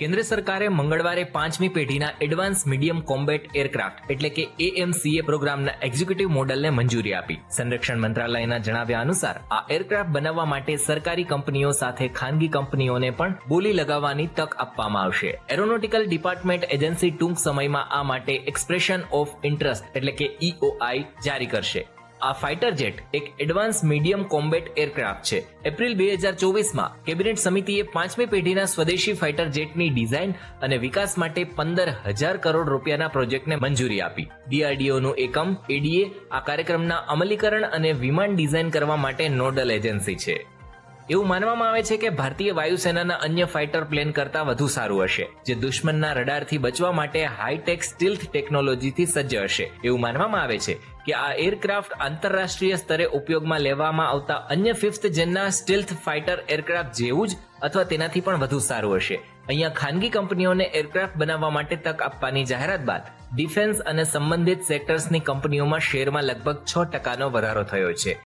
કેન્દ્ર સરકારે મંગળવારે પાંચમી પેઢીના એડવાન્સ મીડિયમ કોમ્બેટ એરક્રાફ્ટ, એટલે કે એએમસીએ પ્રોગ્રામના એક્ઝિક્યુટિવ મોડલને મંજૂરી આપી. સંરક્ષણ મંત્રાલયના જણાવ્યા અનુસાર, આ એરક્રાફ્ટ બનાવવા માટે સરકારી કંપનીઓ સાથે ખાનગી કંપનીઓને પણ બોલી લગાવવાની તક આપવામાં આવશે. એરોનોટિકલ ડિપાર્ટમેન્ટ એજન્સી ટૂંક સમયમાં આ માટે એક્સપ્રેશન ઓફ ઇન્ટરેસ્ટ એટલે કે ઈઓઆઈ જારી કરશે. આ ફાઇટર જેટ એક એડવાન્સ મીડિયમ કોમ્બેટ એરક્રાફ્ટ છે. એપ્રિલ બે હજાર ચોવીસમાં કેબિનેટ સમિતિએ પાંચમી પેઢીના સ્વદેશી ફાઇટર જેટની ડિઝાઇન અને વિકાસ માટે પંદર હજાર કરોડ રૂપિયાના પ્રોજેક્ટને મંજૂરી આપી. ડીઆરડીઓનું એકમ એડીએ આ કાર્યક્રમના અમલીકરણ અને વિમાન ડિઝાઇન કરવા માટે નોડલ એજન્સી છે. એવું માનવામાં આવે છે કે ભારતીય વાયુસેનાના અન્ય ફાઇટર પ્લેન કરતાં વધુ સારું હશે, જે દુશ્મનના રડારથી બચવા માટે હાઈટેક સ્ટીલ્થ ટેકનોલોજીથી સજ્જ હશે. એવું માનવામાં આવે છે કે આ એરક્રાફ્ટ આંતરરાષ્ટ્રીય સ્તરે ઉપયોગમાં લેવામાં આવતા અન્ય ફિફ્થ જેનના સ્ટીલ્થ ફાઇટર એરક્રાફ્ટ જેવું જ અથવા તેનાથી પણ વધુ સારું હશે. અહીંયા ખાનગી કંપનીઓને એરક્રાફ્ટ બનાવવા માટે તક આપવાની જાહેરાત બાદ ડિફેન્સ અને સંબંધિત સેક્ટર્સની કંપનીઓમાં શેરમાં લગભગ છ ટકાનો વધારો થયો છે.